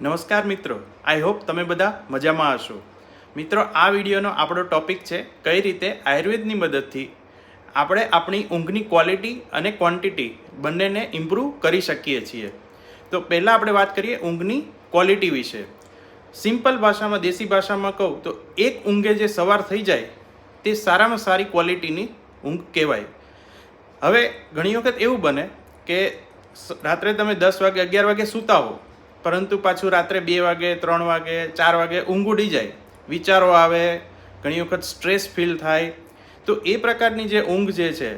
નમસ્કાર મિત્રો. I hope તમે બધા મજામાં હશો. મિત્રો, આ વિડીયોનો આપણો ટોપિક છે કઈ રીતે આયુર્વેદની મદદથી આપણે આપણી ઊંઘની ક્વોલિટી અને ક્વોન્ટિટી બંનેને ઇમ્પ્રૂવ કરી શકીએ છીએ. તો પહેલાં આપણે વાત કરીએ ઊંઘની ક્વોલિટી વિશે. સિમ્પલ ભાષામાં, દેશી ભાષામાં કહું તો એક ઊંઘે જે સવાર થઈ જાય તે સારામાં સારી ક્વોલિટીની ઊંઘ કહેવાય. હવે ઘણી વખત એવું બને કે રાત્રે તમે દસ વાગે, અગિયાર વાગે સૂતા હો પરંતુ પાછું રાત્રે બે વાગે, ત્રણ વાગે, ચાર વાગે ઊંઘ ઉડી જાય. વિચારો આવે, ઘણી વખત સ્ટ્રેસ ફીલ થાય. તો એ પ્રકારની જે ઊંઘ જે છે,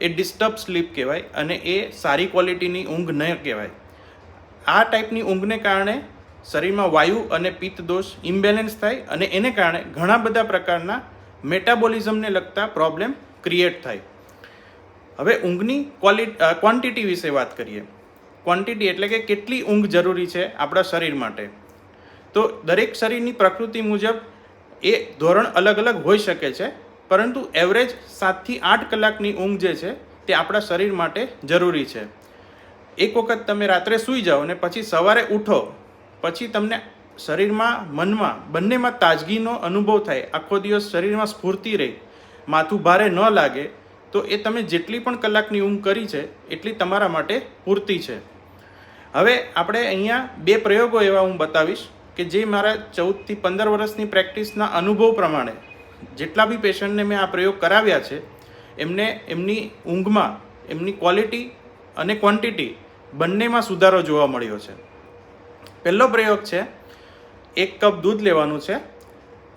એ ડિસ્ટર્બ સ્લીપ કહેવાય અને એ સારી ક્વોલિટીની ઊંઘ ન કહેવાય. આ ટાઈપની ઊંઘને કારણે શરીરમાં વાયુ અને પિત્ત દોષ ઇમ્બેલેન્સ થાય અને એને કારણે ઘણા બધા પ્રકારના મેટાબોલિઝમને લગતા પ્રોબ્લેમ ક્રિએટ થાય. હવે ઊંઘની ક્વોલિટી ક્વોન્ટિટી વિશે વાત કરીએ. ક્વોન્ટિટી એટલે કે કેટલી ઊંઘ જરૂરી છે આપણા શરીર માટે. તો દરેક શરીરની પ્રકૃતિ મુજબ એ ધોરણ અલગ અલગ હોઈ શકે છે, પરંતુ એવરેજ સાતથી આઠ કલાકની ઊંઘ જે છે તે આપણા શરીર માટે જરૂરી છે. એક વખત તમે રાત્રે સૂઈ જાઓ અને પછી સવારે ઉઠો, પછી તમને શરીરમાં, મનમાં બંનેમાં તાજગીનો અનુભવ થાય, આખો દિવસ શરીરમાં સ્ફૂર્તિ રહે, માથું ભારે ન લાગે તો એ તમે જેટલી પણ કલાકની ઊંઘ કરી છે, એટલી તમારા માટે પૂરતી છે. હવે આપણે અહીંયા બે પ્રયોગો એવા હું બતાવીશ કે જે મારા ચૌદથી પંદર વર્ષની પ્રેક્ટિસના અનુભવ પ્રમાણે જેટલા બી પેશન્ટને મેં આ પ્રયોગ કરાવ્યા છે, એમને એમની ઊંઘમાં એમની ક્વોલિટી અને ક્વોન્ટિટી બંનેમાં સુધારો જોવા મળ્યો છે. પહેલો પ્રયોગ છે, એક કપ દૂધ લેવાનું છે,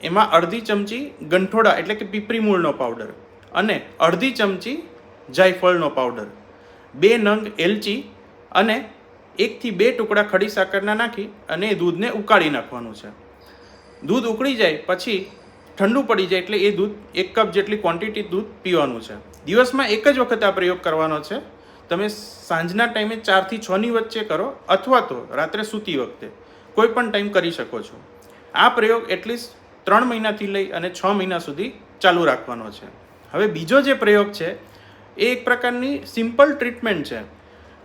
એમાં અડધી ચમચી ગંઠોડા એટલે કે પીપરી મૂળનો પાવડર. અને અડધી ચમચી જાયફળનો પાવડર, બે નંગ એલચી અને એકથી બે ટુકડા ખડી સાકરના નાખી અને એ દૂધને ઉકાળી નાખવાનું છે. દૂધ ઉકળી જાય પછી ઠંડુ પડી જાય એટલે એ દૂધ એક કપ જેટલી ક્વોન્ટિટી દૂધ પીવાનું છે. દિવસમાં એક જ વખત આ પ્રયોગ કરવાનો છે. તમે સાંજના ટાઈમે ચારથી છની વચ્ચે કરો અથવા તો રાત્રે સૂતી વખતે. કોઈ પણ ટાઈમ કરી શકો છો. આ પ્રયોગ એટલીસ્ટ ત્રણ મહિનાથી લઈ અને છ મહિના સુધી ચાલુ રાખવાનો છે. હવે બીજો જે પ્રયોગ છે, એ એક પ્રકારની સિમ્પલ ટ્રીટમેન્ટ છે.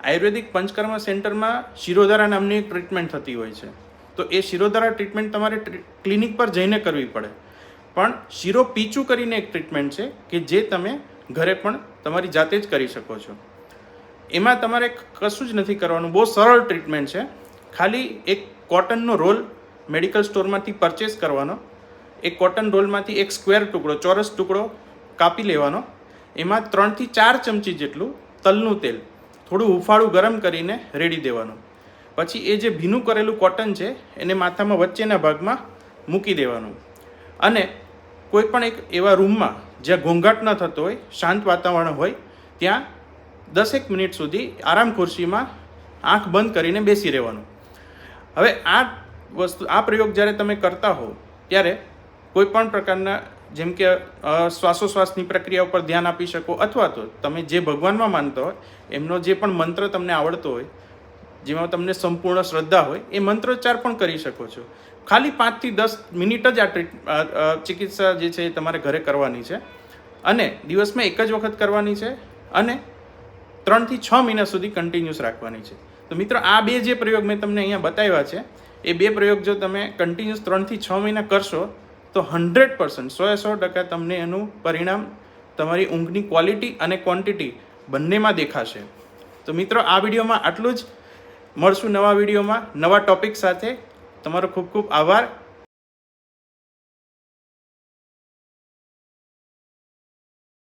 આયુર્વેદિક પંચકર્મ સેન્ટરમાં શિરોધારા નામની એક ટ્રીટમેન્ટ થતી હોય છે. તો એ શિરોધારા ટ્રીટમેન્ટ તમારે ક્લિનિક પર જઈને કરવી પડે. પણ શિરો પીચું કરીને એક ટ્રીટમેન્ટ છે કે જે તમે ઘરે પણ તમારી જાતે જ કરી શકો છો. એમાં તમારે કશું જ નથી કરવાનું. બહુ સરળ ટ્રીટમેન્ટ છે. ખાલી એક કોટનનો રોલ મેડિકલ સ્ટોરમાંથી પરચેસ કરવાનો. એક કોટન રોલમાંથી એક સ્ક્વેર ટુકડો, ચોરસ ટુકડો કાપી લેવાનો. એમાં ત્રણથી ચાર ચમચી જેટલું તલનું તેલ થોડું હુંફાળું ગરમ કરીને રેડી દેવાનું. પછી એ જે ભીનું કરેલું કોટન છે, એને માથામાં વચ્ચેના ભાગમાં મૂકી દેવાનું. અને કોઈ પણ એક એવા રૂમમાં જ્યાં ઘોંઘાટ ન થતો હોય, શાંત વાતાવરણ હોય, ત્યાં દસેક મિનિટ સુધી આરામ ખુરશીમાં આંખ બંધ કરીને બેસી રહેવાનું. હવે આ વસ્તુ, આ પ્રયોગ જ્યારે તમે કરતા હો ત્યારે કોઈ પણ પ્રકારના જેમ કે શ્વાસોશ્વાસની પ્રક્રિયા ઉપર ધ્યાન આપી શકો, અથવા તો તમે જે ભગવાનમાં માનતા હોય, એમનો જે પણ મંત્ર તમને આવડતો હોય, જેમાં તમને સંપૂર્ણ શ્રદ્ધા હોય, એ મંત્રોચ્ચાર પણ કરી શકો છો. ખાલી પાંચથી દસ મિનિટ જ આ ટ્રીટ ચિકિત્સા જે છે એ તમારે ઘરે કરવાની છે. અને દિવસમાં એક જ વખત કરવાની છે અને ત્રણથી છ મહિના સુધી કન્ટિન્યુઅસ રાખવાની છે. તો મિત્રો, આ બે જે પ્રયોગ મેં તમને અહીંયા બતાવ્યા છે, એ બે પ્રયોગ જો તમે કન્ટિન્યુઅસ ત્રણથી છ મહિના કરશો તો હંડ્રેડ પર્સન્ટ સો એ સો ટકા તમને એનું પરિણામ, તમારી ઊંઘની ક્વોલિટી અને ક્વોન્ટિટી બંનેમાં દેખાશે. તો મિત્રો, આ વિડીયોમાં આટલું જ. મળશું નવા વિડીયોમાં નવા ટોપિક સાથે. તમારો ખૂબ ખૂબ આભાર.